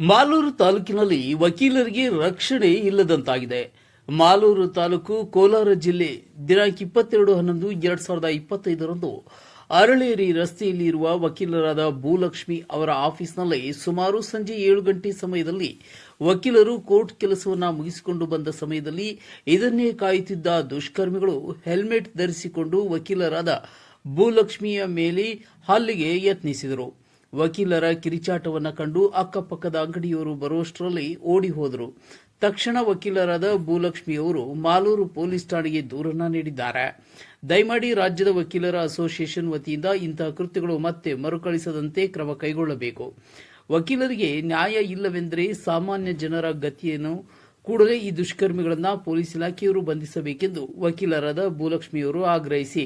ಮಾಲೂರು ತಾಲೂಕಿನಲ್ಲಿ ವಕೀಲರಿಗೆ ರಕ್ಷಣೆ ಇಲ್ಲದಂತಾಗಿದೆ. ಮಾಲೂರು ತಾಲೂಕು ಕೋಲಾರ ಜಿಲ್ಲೆ ದಿನಾಂಕ ಇಪ್ಪತ್ತೆರಡು ಹನ್ನೊಂದು ಎರಡ್ ಸಾವಿರದ ಇಪ್ಪತ್ತೈದರಂದು ಅರಳೇರಿ ರಸ್ತೆಯಲ್ಲಿ ಇರುವ ವಕೀಲರಾದ ಭೂಲಕ್ಷ್ಮಿ ಅವರ ಆಫೀಸ್ನಲ್ಲಿ ಸುಮಾರು ಸಂಜೆ ಏಳು ಗಂಟೆ ಸಮಯದಲ್ಲಿ ವಕೀಲರು ಕೋರ್ಟ್ ಕೆಲಸವನ್ನು ಮುಗಿಸಿಕೊಂಡು ಬಂದ ಸಮಯದಲ್ಲಿ ಇದನ್ನೇ ಕಾಯುತ್ತಿದ್ದ ದುಷ್ಕರ್ಮಿಗಳು ಹೆಲ್ಮೆಟ್ ಧರಿಸಿಕೊಂಡು ವಕೀಲರಾದ ಭೂಲಕ್ಷ್ಮಿಯ ಮೇಲೆ ಹಲ್ಲಿಗೆ ಯತ್ನಿಸಿದರು. ವಕೀಲರ ಕಿರಿಚಾಟವನ್ನ ಕಂಡು ಅಕ್ಕಪಕ್ಕದ ಅಂಗಡಿಯವರು ಬರುವಷ್ಟರಲ್ಲಿ ಓಡಿ ಹೋದರು. ತಕ್ಷಣ ವಕೀಲರಾದ ಭೂಲಕ್ಷ್ಮಿಯವರು ಮಾಲೂರು ಪೊಲೀಸ್ ಠಾಣೆಗೆ ದೂರನ್ನ ನೀಡಿದ್ದಾರೆ. ದಯಮಾಡಿ ರಾಜ್ಯದ ವಕೀಲರ ಅಸೋಸಿಯೇಷನ್ ವತಿಯಿಂದ ಇಂತಹ ಕೃತ್ಯಗಳು ಮತ್ತೆ ಮರುಕಳಿಸದಂತೆ ಕ್ರಮ ಕೈಗೊಳ್ಳಬೇಕು. ವಕೀಲರಿಗೆ ನ್ಯಾಯ ಇಲ್ಲವೆಂದರೆ ಸಾಮಾನ್ಯ ಜನರ ಗತಿಯನ್ನು ಕೂಡಲೇ ಈ ದುಷ್ಕರ್ಮಿಗಳನ್ನು ಪೊಲೀಸ್ ಇಲಾಖೆಯವರು ಬಂಧಿಸಬೇಕೆಂದು ವಕೀಲರಾದ ಭೂಲಕ್ಷ್ಮಿಯವರು ಆಗ್ರಹಿಸಿ.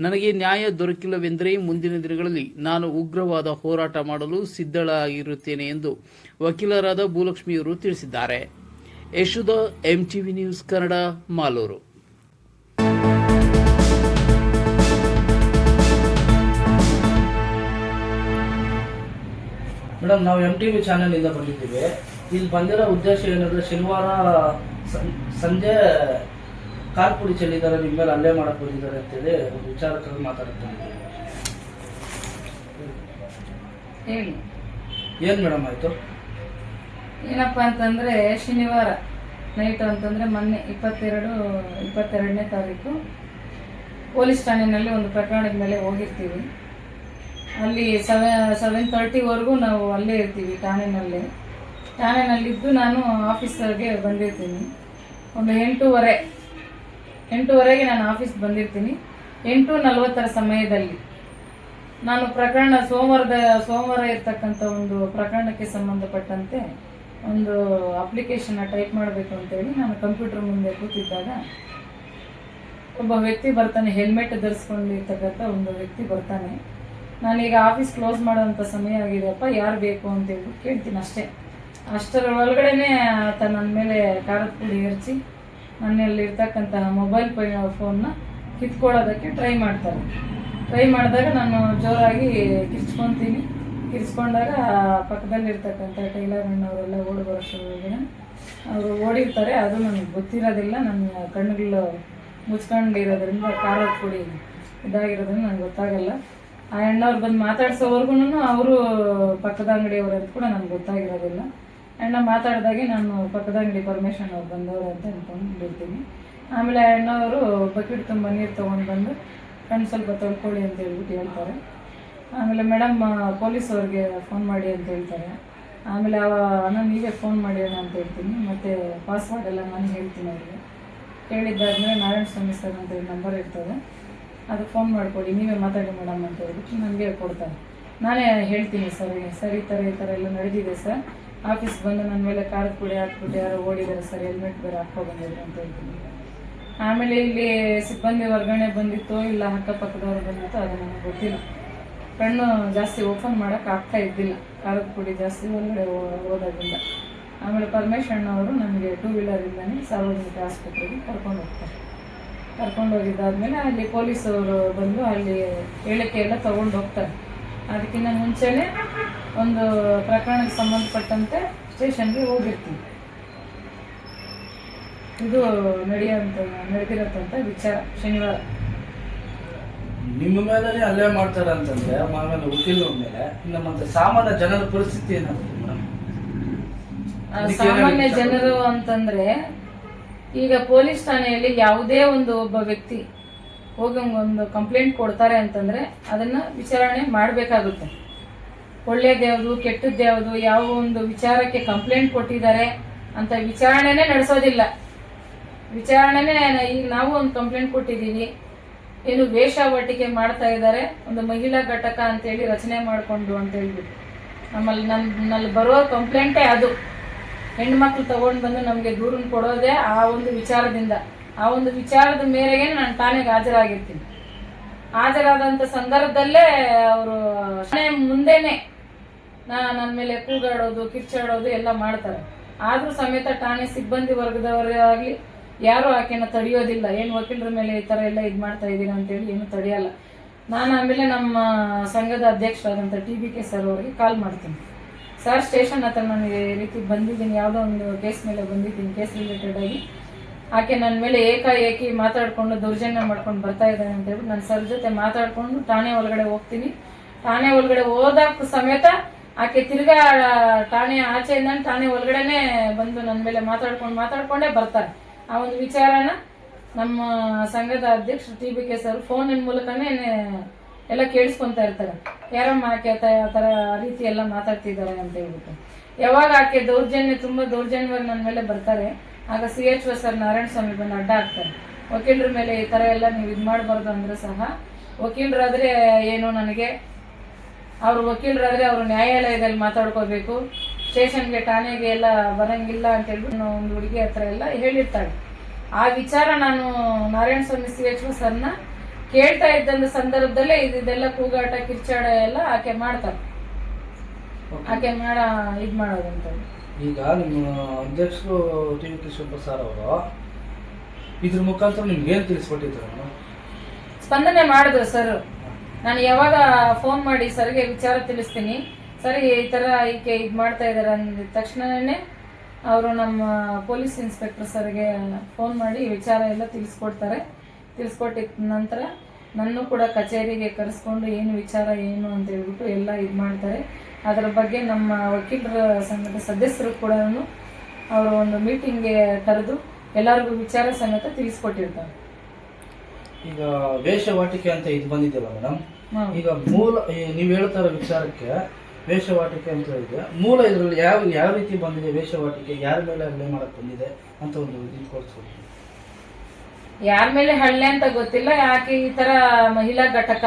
ನನಗೆ ನ್ಯಾಯ ದೊರಕಿಲ್ಲವೆಂದರೆ ಮುಂದಿನ ದಿನಗಳಲ್ಲಿ ನಾನು ಉಗ್ರವಾದ ಹೋರಾಟ ಮಾಡಲು ಸಿದ್ಧಳಾಗಿರುತ್ತೇನೆ ಎಂದು ವಕೀಲರಾದ ಭೂಲಕ್ಷ್ಮಿಯವರು ತಿಳಿಸಿದ್ದಾರೆ. Yashodha MTV news Kannada, Malur. Madam ನಾವು ಎಂ ಟಿ ವಿ ಚಾನೆಲಿಂದ ಬಂದಿದ್ದೀವಿ. ಇಲ್ಲಿ ಬಂದಿರೋ ಉದ್ದೇಶ ಏನಂದ್ರೆ ಶನಿವಾರ ಸಂಜೆ ಕಾರ್ ಪುಡಿ ಚೆಲ್ಲಿದ್ದಾರೆ ನಿಮ್ಮ ಮೇಲೆ ಅಲ್ಲೇ ಮಾಡಕ್ ಬಂದಿದ್ದಾರೆ ಅಂತೇಳಿ ಒಂದು ವಿಚಾರಕ್ಕಾಗಿ ಮಾತಾಡ್ತಾ ಹೇಳಿ. ಏನು ಮೇಡಮ್ ಆಯಿತು? ಏನಪ್ಪ ಅಂತಂದ್ರೆ ಶನಿವಾರ ನೈಟ್ ಅಂತಂದ್ರೆ ಮೊನ್ನೆ ಇಪ್ಪತ್ತೆರಡು ಇಪ್ಪತ್ತೆರಡನೇ ತಾರೀಕು ಪೊಲೀಸ್ ಠಾಣೆಯಲ್ಲಿ ಒಂದು ಪ್ರಕರಣದ ಮೇಲೆ ಹೋಗಿರ್ತೀವಿ. ಅಲ್ಲಿ ಸೆವೆನ್ ಸೆವೆನ್ ತರ್ಟಿವರೆಗೂ ನಾವು ಅಲ್ಲೇ ಇರ್ತೀವಿ ಠಾಣೆನಲ್ಲಿ. ಠಾಣೆನಲ್ಲಿದ್ದು ನಾನು ಆಫೀಸರ್ಗೆ ಬಂದಿರ್ತೀನಿ. ಒಂದು ಎಂಟೂವರೆ ಎಂಟೂವರೆಗೆ ನಾನು ಆಫೀಸ್ ಬಂದಿರ್ತೀನಿ. ಎಂಟು ನಲವತ್ತರ ಸಮಯದಲ್ಲಿ ನಾನು ಪ್ರಕರಣ ಸೋಮವಾರದ, ಸೋಮವಾರ ಇರ್ತಕ್ಕಂಥ ಒಂದು ಪ್ರಕರಣಕ್ಕೆ ಸಂಬಂಧಪಟ್ಟಂತೆ ಒಂದು ಅಪ್ಲಿಕೇಶನ್ ಟೈಪ್ ಮಾಡಬೇಕು ಅಂತೇಳಿ ನಾನು ಕಂಪ್ಯೂಟರ್ ಮುಂದೆ ಕೂತಿದ್ದಾಗ ಒಬ್ಬ ವ್ಯಕ್ತಿ ಬರ್ತಾನೆ ಹೆಲ್ಮೆಟ್ ಧರಿಸ್ಕೊಂಡಿರ್ತಕ್ಕಂಥ ಒಂದು ವ್ಯಕ್ತಿ ಬರ್ತಾನೆ. ನಾನೀಗ ಆಫೀಸ್ ಕ್ಲೋಸ್ ಮಾಡೋಂಥ ಸಮಯ ಆಗಿದೆಯಪ್ಪ, ಯಾರು ಬೇಕು ಅಂತೇಳಿ ಕೇಳ್ತೀನಿ ಅಷ್ಟೇ. ಅಷ್ಟರ ಒಳಗಡೆನೆ ಆತ ನನ್ನ ಮೇಲೆ ಖಾರದ ಪುಡಿ ಎರಚಿ ನನ್ನಲ್ಲಿರ್ತಕ್ಕಂತಹ ಮೊಬೈಲ್ ಫೋನ್ನ ಕಿತ್ಕೊಳ್ಳೋದಕ್ಕೆ ಟ್ರೈ ಮಾಡ್ತಾರೆ. ಟ್ರೈ ಮಾಡಿದಾಗ ನಾನು ಜೋರಾಗಿ ಕಿರ್ಚ್ಕೊತೀನಿ. ಕಿರ್ಚ್ಕೊಂಡಾಗ ಪಕ್ಕದಲ್ಲಿರ್ತಕ್ಕಂಥ ಟೈಲರ್ ಅಣ್ಣವರೆಲ್ಲ ಓಡಿ ಬರೋಷ್ಟು ಅವರು ಓಡಿರ್ತಾರೆ. ಅದು ನನಗೆ ಗೊತ್ತಿರೋದಿಲ್ಲ. ನನ್ನ ಕಣ್ಣುಗಳು ಮುಚ್ಕೊಂಡಿರೋದ್ರಿಂದ ಖಾರದ ಪುಡಿ ಇದಾಗಿರೋದ್ರಿಂದ ನನಗೆ ಗೊತ್ತಾಗಲ್ಲ. ಆ ಅಣ್ಣವ್ರು ಬಂದು ಮಾತಾಡ್ಸೋವರೆಗೂ ಅವರು ಪಕ್ಕದ ಅಂಗಡಿಯವರು ಅಂತ ಕೂಡ ನನಗೆ ಗೊತ್ತಾಗಿರೋದಿಲ್ಲ. ಅಣ್ಣ ಮಾತಾಡಿದಾಗೆ ನಾನು ಪಕ್ಕದ ಅಂಗಡಿ ಪರ್ಮಿಷನ್ ಅವ್ರು ಬಂದವರು ಅಂತ ಅಂದ್ಕೊಂಡಿರ್ತೀನಿ ಆಮೇಲೆ ಅಣ್ಣವರು ಬಕೆಟ್ ತುಂಬ ನೀರು ತೊಗೊಂಡು ಬಂದು ಕಣ್ಣು ಸ್ವಲ್ಪ ತೊಳ್ಕೊಳ್ಳಿ ಅಂತ ಹೇಳ್ಬಿಟ್ಟು ಹೇಳ್ತಾರೆ. ಆಮೇಲೆ ಮೇಡಮ್ ಪೊಲೀಸ್ ಅವ್ರಿಗೆ ಫೋನ್ ಮಾಡಿ ಅಂತ ಹೇಳ್ತಾರೆ. ಆಮೇಲೆ ಅವ ಅಣ್ಣ, ನೀವೇ ಫೋನ್ ಮಾಡಿ ಅಣ್ಣ ಅಂತ ಹೇಳ್ತೀನಿ. ಮತ್ತು ಪಾಸ್ವರ್ಡ್ ಎಲ್ಲ ನಾನು ಹೇಳ್ತೀನಿ ಅವ್ರಿಗೆ. ಹೇಳಿದ್ದಾದ್ಮೇಲೆ ನಾರಾಯಣ ಸ್ವಾಮಿ ಸರ್ ಅಂತ ಹೇಳಿ ನಂಬರ್ ಇರ್ತದೆ. ಅದು ಫೋನ್ ಮಾಡಿಕೊಡಿ, ನೀವೇ ಮಾತಾಡಿ ಮೇಡಮ್ ಅಂತ ಹೇಳ್ಬಿಟ್ಟು ನನಗೆ ಕೊಡ್ತಾರೆ. ನಾನೇ ಹೇಳ್ತೀನಿ ಸರ್ ಸರ್, ಈ ಥರ ಈ ಥರ ಎಲ್ಲ ನಡೆದಿದೆ ಸರ್. ಆಫೀಸ್ ಬಂದು ನನ್ನ ಮೇಲೆ ಕಾರ್ ಪುಡಿ ಹಾಕ್ಬಿಟ್ಟು ಯಾರೋ ಓಡಿದ್ದಾರೆ ಸರ್, ಹೆಲ್ಮೆಟ್ ಬೇರೆ ಹಾಕೋ ಬಂದಿದ್ರು ಅಂತ ಹೇಳ್ತೀನಿ. ಆಮೇಲೆ ಇಲ್ಲಿ ಸಿಬ್ಬಂದಿ ವರ್ಗಾವಣೆ ಬಂದಿತ್ತೋ ಇಲ್ಲ ಅಕ್ಕಪಕ್ಕದವ್ರು ಬಂದಿತ್ತು ಅದು ನನಗೆ ಗೊತ್ತಿಲ್ಲ. ಕಣ್ಣು ಜಾಸ್ತಿ ಓಪನ್ ಮಾಡೋಕೆ ಆಗ್ತಾ ಇದ್ದಿಲ್ಲ. ಖಾರದ ಜಾಸ್ತಿ ಒಳಗಡೆ ಹೋದಾಗಿಲ್ಲ ಆಮೇಲೆ ಅಣ್ಣ ಅವರು ನಮಗೆ ಟೂ ವೀಲರಿಂದನೇ ಸಾರ್ವಜನಿಕ ಆಸ್ಪತ್ರೆಗೆ ಕರ್ಕೊಂಡು ಹೋಗ್ತಾರೆ. ಕರ್ಕೊಂಡು ಹೋಗಿದ್ದಾದ್ಮೇಲೆ ಅಲ್ಲಿ ಪೊಲೀಸವರು ಬಂದು ಅಲ್ಲಿ ಹೇಳಿಕೆ ಎಲ್ಲ ತಗೊಂಡು ಹೋಗ್ತಾರೆ. ಅದಕ್ಕಿಂತ ಮುಂಚೆನೇ ಒಂದು ಪ್ರಕರಣಕ್ಕೆ ಸಂಬಂಧಪಟ್ಟಂತೆ ಸ್ಟೇಷನ್ಗೆ ಹೋಗಿರ್ತೀವಿ. ಇದು ನಡೆಯುವಂತ ನಡೆದಿರತ್ತಂತ ವಿಚಾರ ಶನಿವಾರ. ನಿಮ್ಮ ಮೇಲೆ ಅಲ್ಲೇ ಮಾಡ್ತಾರೆ ಅಂತಂದ್ರೆ ಆಮೇಲೆ ವಕೀಲರ ಮೇಲೆ ನಮ್ಮಂತ ಸಾಮಾನ್ಯ ಜನರ ಪರಿಸ್ಥಿತಿ ಏನಾಗುತ್ತೆ ಸಾಮಾನ್ಯ ಜನರು ಅಂತಂದ್ರೆ ಈಗ ಪೊಲೀಸ್ ಠಾಣೆಯಲ್ಲಿ ಯಾವುದೇ ಒಂದು ಒಬ್ಬ ವ್ಯಕ್ತಿ ಹೋಗಿ ಒಂದು ಕಂಪ್ಲೇಂಟ್ ಕೊಡ್ತಾರೆ ಅಂತಂದ್ರೆ ಅದನ್ನ ವಿಚಾರಣೆ ಮಾಡಬೇಕಾಗುತ್ತೆ. ಒಳ್ಳೇದ್ಯಾವುದು ಕೆಟ್ಟದ್ಯಾವುದು, ಯಾವ ಒಂದು ವಿಚಾರಕ್ಕೆ ಕಂಪ್ಲೇಂಟ್ ಕೊಟ್ಟಿದ್ದಾರೆ ಅಂತ ವಿಚಾರಣೆನೇ ನಡೆಸೋದಿಲ್ಲ. ವಿಚಾರಣೆನೇ ಈಗ ನಾವು ಒಂದು ಕಂಪ್ಲೇಂಟ್ ಕೊಟ್ಟಿದ್ದೀವಿ ಏನು ವೇಷಾವಟಿಕೆ ಮಾಡ್ತಾ ಇದ್ದಾರೆ. ಒಂದು ಮಹಿಳಾ ಘಟಕ ಅಂತೇಳಿ ರಚನೆ ಮಾಡಿಕೊಂಡು ಅಂತ ಹೇಳ್ಬಿಟ್ಟು ನಮ್ಮಲ್ಲಿ ನಮ್ಮಲ್ಲಿ ಬರೋ ಕಂಪ್ಲೇಂಟೇ ಅದು. ಹೆಣ್ಮಕ್ಳು ತಗೊಂಡು ಬಂದು ನಮಗೆ ದೂರನ್ನು ಕೊಡೋದೇ ಆ ಒಂದು ವಿಚಾರದಿಂದ. ಆ ಒಂದು ವಿಚಾರದ ಮೇರೆಗೆ ನಾನು ತಾನೇ ಹಾಜರಾಗಿರ್ತೀನಿ. ಹಾಜರಾದಂಥ ಸಂದರ್ಭದಲ್ಲೇ ಅವರು ಮುಂದೆನೆ ನಾ ನನ್ನ ಮೇಲೆ ಕೂಗಾಡೋದು, ಕಿರ್ಚಾಡೋದು ಎಲ್ಲ ಮಾಡ್ತಾರೆ. ಆದರೂ ಸಮೇತ ಠಾಣೆ ಸಿಬ್ಬಂದಿ ವರ್ಗದವರೇ ಆಗಲಿ, ಯಾರು ಆಕೆನ ತಡೆಯೋದಿಲ್ಲ. ಏನು ವಕೀಲರ ಮೇಲೆ ಈ ಥರ ಎಲ್ಲ ಇದು ಮಾಡ್ತಾ ಇದ್ದೀರ ಅಂತೇಳಿ ಏನು ತಡೆಯಲ್ಲ. ನಾನು ಆಮೇಲೆ ನಮ್ಮ ಸಂಘದ ಅಧ್ಯಕ್ಷರಾದಂಥ ಟಿ ಬಿ ಕೆ ಸರ್ ಅವರಿಗೆ ಕಾಲ್ ಮಾಡ್ತೀನಿ. ಸರ್, ಸ್ಟೇಷನ್ ಹತ್ರ ನಾನು ಈ ರೀತಿ ಬಂದಿದ್ದೀನಿ. ಯಾವುದೋ ಒಂದು ಕೇಸ್ ಮೇಲೆ ಬಂದಿದ್ದೀನಿ, ಕೇಸ್ ರಿಲೇಟೆಡ್ ಆಗಿ. ಆಕೆ ನನ್ನ ಮೇಲೆ ಏಕಾಏಕಿ ಮಾತಾಡಿಕೊಂಡು ದೌರ್ಜನ್ಯ ಮಾಡ್ಕೊಂಡು ಬರ್ತಾ ಇದ್ದಾನೆ ಅಂತ ಹೇಳ್ಬಿಟ್ಟು ನಾನು ಸರ್ ಜೊತೆ ಮಾತಾಡಿಕೊಂಡು ಠಾಣೆ ಒಳಗಡೆ ಹೋಗ್ತೀನಿ. ಠಾಣೆ ಒಳಗಡೆ ಹೋದಾಗ ಸಮೇತ ಆಕೆ ತಿರ್ಗಾ ಠಾಣೆ ಆಚೆಯಿಂದ ಠಾಣೆ ಒಳಗಡೆನೆ ಬಂದು ನನ್ನ ಮೇಲೆ ಮಾತಾಡ್ಕೊಂಡು ಮಾತಾಡ್ಕೊಂಡೇ ಬರ್ತಾರೆ. ಆ ಒಂದು ವಿಚಾರನ ನಮ್ಮ ಸಂಘದ ಅಧ್ಯಕ್ಷರು ಟಿ ಬಿ ಕೆ ಸರ್ ಫೋನಿನ ಮೂಲಕನೇ ಎಲ್ಲ ಕೇಳಿಸ್ಕೊಂತಾ ಇರ್ತಾರೆ. ಯಾರಮ್ಮ ಆಕೆ ಆ ಥರ ರೀತಿ ಎಲ್ಲ ಮಾತಾಡ್ತಿದ್ದಾರೆ ಅಂತ ಹೇಳ್ಬಿಟ್ಟು. ಯಾವಾಗ ಆಕೆ ದೌರ್ಜನ್ಯ, ತುಂಬ ದೌರ್ಜನ್ಯವಾಗಿ ನನ್ನ ಮೇಲೆ ಬರ್ತಾರೆ, ಆಗ C H O sir Narayana Swamy ಬಂದು ಅಡ್ಡ ಆಗ್ತಾರೆ ವಕೀಲರ ಮೇಲೆ ಈ ಥರ ಎಲ್ಲ ನೀವು ಇದು ಮಾಡಬಾರ್ದು ಅಂದ್ರೆ ಸಹ, ವಕೀಲರಾದರೆ ಏನು ನನಗೆ ಅವ್ರು ವಕೀಲರಾದ್ರೆ ಅವರು ನ್ಯಾಯಾಲಯದಲ್ಲಿ ಮಾತಾಡ್ಕೋಬೇಕು. ಸ್ಟೇಷನ್ಗೆ ಠಾಣೆಗೆ ಎಲ್ಲ ಬರಂಗಿಲ್ಲ ಅಂತ ಹೇಳ್ಬಿಟ್ಟು ಒಂದು ಹುಡುಗಿ ಹತ್ರ ಎಲ್ಲ ಹೇಳಿರ್ತಾಳೆ. ಆ ವಿಚಾರ ನಾನು ನಾರಾಯಣ ಸ್ವಾಮಿ ಸಿ ಎಚ್ ಸರ್ನ ಕೇಳ್ತಾ ಇದ್ದಂಥ ಸಂದರ್ಭದಲ್ಲೇ ಇದು ಇದೆಲ್ಲ ಕೂಗಾಟ ಕಿರ್ಚಾಟ ಎಲ್ಲ ಆಕೆ ಮಾಡ್ತಾರೆ ಆಕೆ ಮಾಡ ಇದು ಮಾಡೋದಂತ ಈಗ ನಿಮ್ಮ ಅಧ್ಯಕ್ಷರು ಟಿ ವಿ ಕೃಷ್ಣಪ್ಪ ಸರ್ ಅವರು ಇದ್ರ ಮುಖಾಂತರ ನಿಮ್ಗೆ ಏನು ತಿಳಿಸ್ಕೊಟ್ಟಿದ್ರು ಮೇಡಮ್ ಸ್ಪಂದನೆ ಮಾಡಿದ್ರು ಸರ್ ನಾನು ಯಾವಾಗ ಫೋನ್ ಮಾಡಿ ಸರ್ಗೆ ವಿಚಾರ ತಿಳಿಸ್ತೀನಿ. ಸರ್ ಈ ಥರ ಈಕೆ ಇದು ಮಾಡ್ತಾ ಇದ್ದಾರೆ ಅಂದ ತಕ್ಷಣನೇ ಅವರು ನಮ್ಮ ಪೊಲೀಸ್ ಇನ್ಸ್ಪೆಕ್ಟರ್ ಸರ್ಗೆ ಫೋನ್ ಮಾಡಿ ವಿಚಾರ ಎಲ್ಲ ತಿಳಿಸ್ಕೊಡ್ತಾರೆ. ತಿಳಿಸ್ಕೊಟ್ಟಿದ ನಂತರ ನನ್ನ ಕೂಡ ಕಚೇರಿಗೆ ಕರೆಸ್ಕೊಂಡು ಏನು ವಿಚಾರ ಏನು ಅಂತ ಹೇಳ್ಬಿಟ್ಟು ಎಲ್ಲ ಇದು ಮಾಡ್ತಾರೆ. ಅದರ ಬಗ್ಗೆ ನಮ್ಮ ವಕೀಲರ ಸಂಘದ ಸದಸ್ಯರು ಕೂಡ ಅವರು ಒಂದು ಮೀಟಿಂಗ್ಗೆ ಕರೆದು ಎಲ್ಲರಿಗೂ ವಿಚಾರ ಸಮೇತ ತಿಳಿಸ್ಕೊಟ್ಟಿರ್ತಾರೆ. ಈಗ ವೇಷವಾಟಿಕೆ ಅಂತ ಇದು ಬಂದಿದೆಯಲ್ಲ ಮೇಡಮ್? ಈಗ ಮೂಲ ನೀವು ಹೇಳ್ತಾರ ವಿಚಾರಕ್ಕೆ ವೇಷವಾಟಿಕೆ ಅಂತ ಇದೆ ಮೂಲ ಇದರಲ್ಲಿ ಯಾವ ಯಾವ ರೀತಿ ಬಂದಿದೆ ವೇಷವಾಟಿಕೆ? ಯಾರ ಮೇಲೆ ಹಲ್ಲೆ ಮಾಡಕ್ ಬಂದಿದೆ ಅಂತ ಒಂದು ಇದು ಕೊಡ್ಸ್ಕೊಡ್ತೀನಿ ಯಾರ ಮೇಲೆ ಹಳ್ಳೆ ಅಂತ ಗೊತ್ತಿಲ್ಲ ಯಾಕೆ ಈ ತರ ಮಹಿಳಾ ಘಟಕ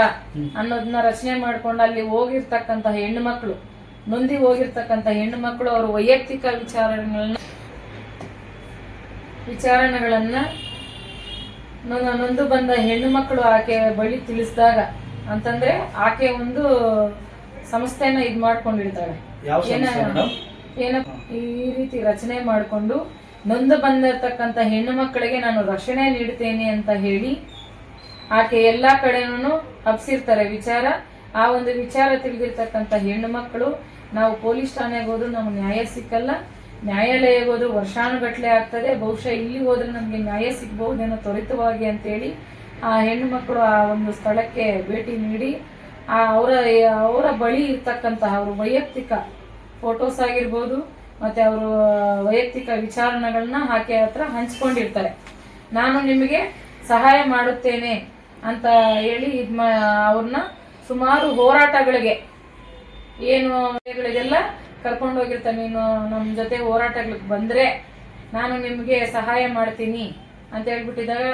ಅನ್ನೋದನ್ನ ರಚನೆ ಮಾಡ್ಕೊಂಡು ಅಲ್ಲಿ ಹೋಗಿರ್ತಕ್ಕಂತ ಹೆಣ್ಣು ಮಕ್ಕಳು ನೊಂದಿ ಹೋಗಿರ್ತಕ್ಕಂತ ಹೆಣ್ಣು ಮಕ್ಕಳು ಅವ್ರ ವೈಯಕ್ತಿಕ ವಿಚಾರಗಳನ್ನ ವಿಚಾರಣೆಗಳನ್ನ ನೊ- ನೊಂದು ಬಂದ ಹೆಣ್ಣು ಮಕ್ಕಳು ಆಕೆ ಬಳಿ ತಿಳಿಸಿದಾಗ ಅಂತಂದ್ರೆ ಆಕೆ ಒಂದು ಸಂಸ್ಥೆನ ಇದ್ ಮಾಡ್ಕೊಂಡಿರ್ತಾಳೆ. ಏನ ಈ ರೀತಿ ರಚನೆ ಮಾಡಿಕೊಂಡು ನೊಂದು ಬಂದಿರತಕ್ಕಂತ ಹೆಣ್ಣು ಮಕ್ಕಳಿಗೆ ನಾನು ರಕ್ಷಣೆ ನೀಡುತ್ತೇನೆ ಅಂತ ಹೇಳಿ ಆಕೆ ಎಲ್ಲಾ ಕಡೆನೂ ಹಬ್ಸಿರ್ತಾರೆ ವಿಚಾರ. ಆ ಒಂದು ವಿಚಾರ ತಿಳಿದಿರ್ತಕ್ಕಂಥ ಹೆಣ್ಣು ಮಕ್ಕಳು ನಾವು ಪೊಲೀಸ್ ಠಾಣೆಗೆ ಹೋದ್ರು ನಮ್ಗೆ ನ್ಯಾಯ ಸಿಕ್ಕಲ್ಲ. ನ್ಯಾಯಾಲಯಕ್ಕೆ ಹೋದ್ರೆ ವರ್ಷಾನುಗಟ್ಲೆ ಆಗ್ತದೆ. ಬಹುಶಃ ಇಲ್ಲಿ ಹೋದ್ರೆ ನಮಗೆ ನ್ಯಾಯ ಸಿಗ್ಬಹುದೇನೋ ತ್ವರಿತವಾಗಿ ಅಂತೇಳಿ ಆ ಹೆಣ್ಣು ಮಕ್ಕಳು ಆ ಒಂದು ಸ್ಥಳಕ್ಕೆ ಭೇಟಿ ನೀಡಿ, ಆ ಅವರ ಅವರ ಬಳಿ ಇರ್ತಕ್ಕಂತಹ ಅವರು ವೈಯಕ್ತಿಕ ಫೋಟೋಸ್ ಆಗಿರ್ಬೋದು, ಮತ್ತೆ ಅವರು ವೈಯಕ್ತಿಕ ವಿಚಾರಣೆಗಳನ್ನ ಆಕೆ ಹತ್ರ ಹಂಚ್ಕೊಂಡಿರ್ತಾರೆ. ನಾನು ನಿಮಗೆ ಸಹಾಯ ಮಾಡುತ್ತೇನೆ ಅಂತ ಹೇಳಿ ಇದ್ ಅವ್ರನ್ನ ಸುಮಾರು ಹೋರಾಟಗಳಿಗೆ ಏನು ಗಳಿಗೆಲ್ಲ ಕರ್ಕೊಂಡು ಹೋಗಿರ್ತಾನೆ ನೀನು ನಮ್ಮ ಜೊತೆ ಹೋರಾಟಗಳಿಗೆ ಬಂದ್ರೆ ನಾನು ನಿಮಗೆ ಸಹಾಯ ಮಾಡ್ತೀನಿ ಅಂತ ಹೇಳ್ಬಿಟ್ಟಿದಾಗ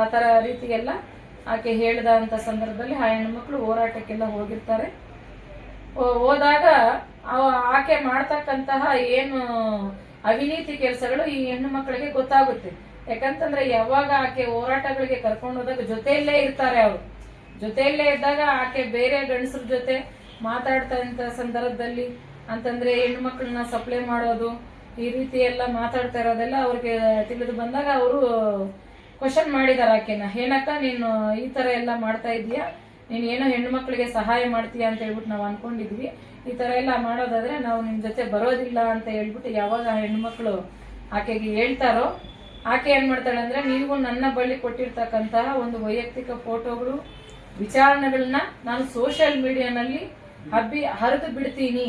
ಆ ಥರ ರೀತಿಗೆಲ್ಲ ಆಕೆ ಹೇಳ್ದ ಅಂತ ಸಂದರ್ಭದಲ್ಲಿ ಆ ಮಕ್ಕಳು ಹೋರಾಟಕ್ಕೆಲ್ಲ ಹೋಗಿರ್ತಾರೆ. ಹೋದಾಗ ಆಕೆ ಮಾಡ್ತಕ್ಕಂತಹ ಏನು ಅವಿನೀತಿ ಕೆಲಸಗಳು ಈ ಹೆಣ್ಣು ಮಕ್ಕಳಿಗೆ ಗೊತ್ತಾಗುತ್ತೆ. ಯಾಕಂತಂದ್ರೆ ಯಾವಾಗ ಆಕೆ ಹೋರಾಟಗಳಿಗೆ ಕರ್ಕೊಂಡು ಹೋದಾಗ ಜೊತೆಯಲ್ಲೇ ಇರ್ತಾರೆ ಅವರು. ಜೊತೆಯಲ್ಲೇ ಇದ್ದಾಗ ಆಕೆ ಬೇರೆ ಗಂಡಸ್ರ ಜೊತೆ ಮಾತಾಡ್ತಾ ಸಂದರ್ಭದಲ್ಲಿ ಅಂತಂದ್ರೆ ಹೆಣ್ಣು ಮಕ್ಕಳನ್ನ ಸಪ್ಲೈ ಮಾಡೋದು, ಈ ರೀತಿ ಎಲ್ಲ ಮಾತಾಡ್ತಾ ಇರೋದೆಲ್ಲ ಅವ್ರಿಗೆ ತಿಳಿದು ಬಂದಾಗ ಅವರು ಕ್ವಶನ್ ಮಾಡಿದಾರೆ ಆಕೆನ. ಏನಕ್ಕ, ನೀನು ಈ ತರ ಎಲ್ಲ ಮಾಡ್ತಾ ಇದೀಯಾ ನೀನು ಏನೋ ಹೆಣ್ಣು ಮಕ್ಕಳಿಗೆ ಸಹಾಯ ಮಾಡ್ತೀಯ ಅಂತ ಹೇಳ್ಬಿಟ್ಟು ನಾವು ಅನ್ಕೊಂಡಿದ್ವಿ. ಈ ತರ ಎಲ್ಲ ಮಾಡೋದಾದ್ರೆ ನಾವು ನಿಮ್ ಜೊತೆ ಬರೋದಿಲ್ಲ ಅಂತ ಹೇಳ್ಬಿಟ್ಟು ಯಾವಾಗ ಹೆಣ್ಮಕ್ಳು ಆಕೆಗೆ ಹೇಳ್ತಾರೋ, ಆಕೆ ಏನ್ ಮಾಡ್ತಾಳೆ ಅಂದ್ರೆ ನೀವು ನನ್ನ ಬಳಿ ಕೊಟ್ಟಿರ್ತಕ್ಕಂತಹ ಒಂದು ವೈಯಕ್ತಿಕ ಫೋಟೋಗಳು ವಿಚಾರಣೆಗಳನ್ನ ನಾನು ಸೋಷಿಯಲ್ ಮೀಡಿಯಾನಲ್ಲಿ ಹಬ್ಬಿ ಹರಿದು ಬಿಡ್ತೀನಿ.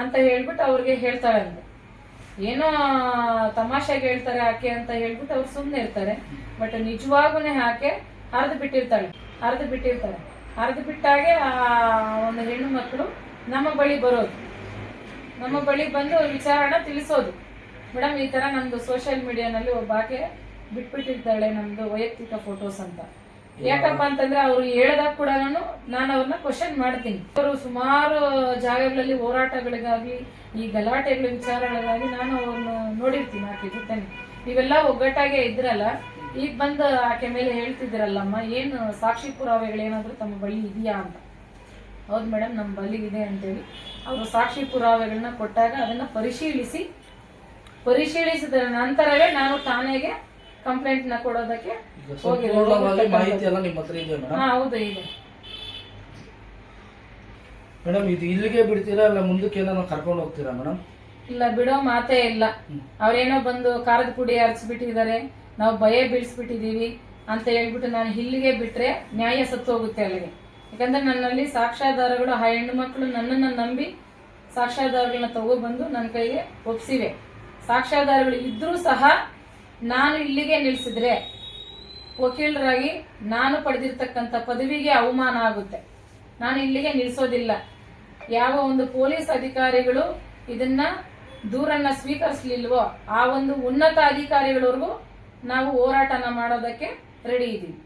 ಅಂತ ಹೇಳ್ಬಿಟ್ಟು ಅವ್ರಿಗೆ ಹೇಳ್ತಾರೆ ಅಂತ. ಏನೋ ತಮಾಷೆಗೆ ಹೇಳ್ತಾರೆ ಆಕೆ ಅಂತ ಹೇಳ್ಬಿಟ್ಟು ಅವ್ರು ಸುಮ್ಮನೆ ಇರ್ತಾರೆ. ಬಟ್ ನಿಜವಾಗೂನೇ ಆಕೆ ಹರಿದು ಬಿಟ್ಟಿರ್ತಾಳೆ, ಹರಿದು ಬಿಟ್ಟಿರ್ತಾರೆ. ಹರಿದು ಬಿಟ್ಟಾಗೆ ಆ ಒಂದು ಹೆಣ್ಣು ಮಕ್ಕಳು ನಮ್ಮ ಬಳಿ ಬರೋದು. ನಮ್ಮ ಬಳಿ ಬಂದು ವಿಚಾರಣ ತಿಳಿಸೋದು. ಮೇಡಮ್, ಈ ತರ ನಮ್ಮದು ಸೋಷಿಯಲ್ ಮೀಡಿಯಾನಲ್ಲಿ ಒಬ್ಬ ಆಕೆ ಬಿಟ್ಬಿಟ್ಟಿರ್ತಾಳೆ ನಮ್ಮದು ವೈಯಕ್ತಿಕ ಫೋಟೋಸ್ ಅಂತ. ಯಾಕಪ್ಪ ಅಂತಂದ್ರೆ ಅವ್ರು ಹೇಳ್ದಾಗ ಕೂಡ ನಾನು ನಾನು ಅವ್ರನ್ನ ಕ್ವಶನ್ ಮಾಡ್ತೀನಿ. ಅವರು ಸುಮಾರು ಜಾಗಗಳಲ್ಲಿ ಹೋರಾಟಗಳಿಗಾಗಿ, ಈ ಗಲಾಟೆಗಳ ವಿಚಾರಗಳಿಗಾಗಿ ನಾನು ಅವ್ರನ್ನ ನೋಡಿರ್ತೀನಿ ಆಕೆ ಜೊತೆನೆ. ಇವೆಲ್ಲ ಒಗ್ಗಟ್ಟಾಗೆ ಇದ್ರಲ್ಲ, ಈಗ ಬಂದು ಆಕೆ ಮೇಲೆ ಹೇಳ್ತಿದ್ದೀರಲ್ಲಮ್ಮ, ಏನು ಸಾಕ್ಷಿ ಪುರಾವೆಗಳೇನಾದ್ರೂ ತಮ್ಮ ಬಳಿ ಇದೆಯಾ ಅಂತ? ಹೌದು ಮೇಡಮ್ ನಮ್ಮ ಬಳಿ ಇದೆ ಅಂತೇಳಿ. ಅವರು ಸಾಕ್ಷಿ ಪುರಾವೆಗಳನ್ನ ಕೊಟ್ಟಾಗ ಅದನ್ನ ಪರಿಶೀಲಿಸಿ, ಪರಿಶೀಲಿಸಿದ ನಂತರವೇ ನಾನು ಠಾಣೆಗೆ ಕಂಪ್ಲೇಂಟ್ನ ಕೊಡೋದಕ್ಕೆ ಸಂಪೂರ್ಣವಾಗಿ ಮಾಹಿತಿ ಎಲ್ಲ ನಿಮ್ಮ ಹತ್ರ ಇದೆ ಮೇಡಮ್. ಹಾ ಹೌದು ಇದೆ. ಮೇಡಮ್ ಇದು ಇಲ್ಲಿಗೆ ಬಿಡ್ತೀರಾ ಇಲ್ಲ ಮುಂದಕ್ಕೆ ಏನಾದ್ರು ಕರ್ಕೊಂಡು ಹೋಗ್ತೀರಾ ಮೇಡಮ್? ಇಲ್ಲ ಬಿಡೋ ಮಾತೇ ಇಲ್ಲ. ಅವ್ರೇನೋ ಬಂದು ಖಾರದ ಪುಡಿ ಹರಿಸ್ಬಿಟ್ಟಿದ್ದಾರೆ ನಾವು ಭಯ ಬೀಳ್ಸ್ಬಿಟ್ಟಿದೀವಿ ಅಂತ ಹೇಳ್ಬಿಟ್ಟು ನಾನು ಇಲ್ಲಿಗೆ ಬಿಟ್ರೆ ನ್ಯಾಯ ಸತ್ತು ಹೋಗುತ್ತೆ ಅಲ್ಲಿಗೆ. ಯಾಕಂದ್ರೆ ನನ್ನಲ್ಲಿ ಸಾಕ್ಷ್ಯಾಧಾರಗಳು ಆ ಹೆಣ್ಣು ಮಕ್ಕಳು ನನ್ನನ್ನು ನಂಬಿ ಸಾಕ್ಷ್ಯಾಧಾರಗಳನ್ನ ತಗೊಬಂದು ನನ್ನ ಕೈಗೆ ಒಪ್ಸಿವೆ. ಸಾಕ್ಷ್ಯಾಧಾರಗಳು ಇದ್ರೂ ಸಹ ನಾನು ಇಲ್ಲಿಗೆ ನಿಲ್ಸಿದ್ರೆ ವಕೀಲರಾಗಿ ನಾನು ಪಡೆದಿರ್ತಕ್ಕಂಥ ಪದವಿಗೆ ಅವಮಾನ ಆಗುತ್ತೆ. ನಾನು ಇಲ್ಲಿಗೆ ನಿಲ್ಲಿಸೋದಿಲ್ಲ ಯಾವ ಒಂದು ಪೊಲೀಸ್ ಅಧಿಕಾರಿಗಳು ಇದನ್ನ ದೂರನ್ನ ಸ್ವೀಕರಿಸಲಿಲ್ವೋ, ಆ ಒಂದು ಉನ್ನತ ಅಧಿಕಾರಿಗಳವರೆಗೂ ನಾವು ಹೋರಾಟನ ಮಾಡೋದಕ್ಕೆ ರೆಡಿ ಇದ್ದೀವಿ